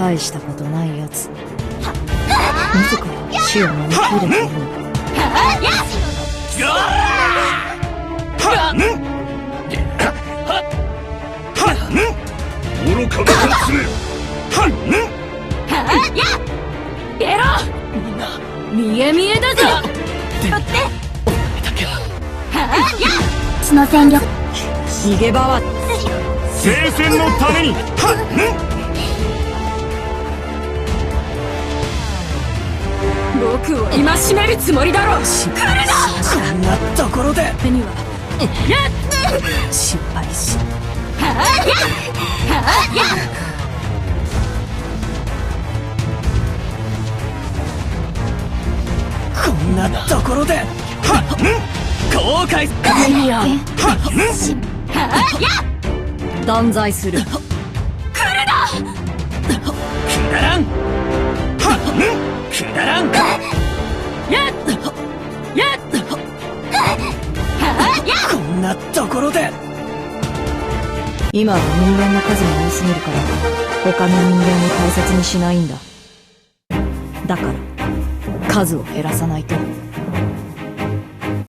大したことないやつ。自ら死を招き入れているのか愚かな奴めエロ見え見えだぞ血の全力逃げ場は聖戦のために僕を戒めるつもりだろ来るこんなところで。なには失敗し。こんなところで。後悔いや断罪する。くだらん。くだらんなところで。今は人間の数が多すぎるから他の人間も大切にしないんだ。だから数を減らさないと。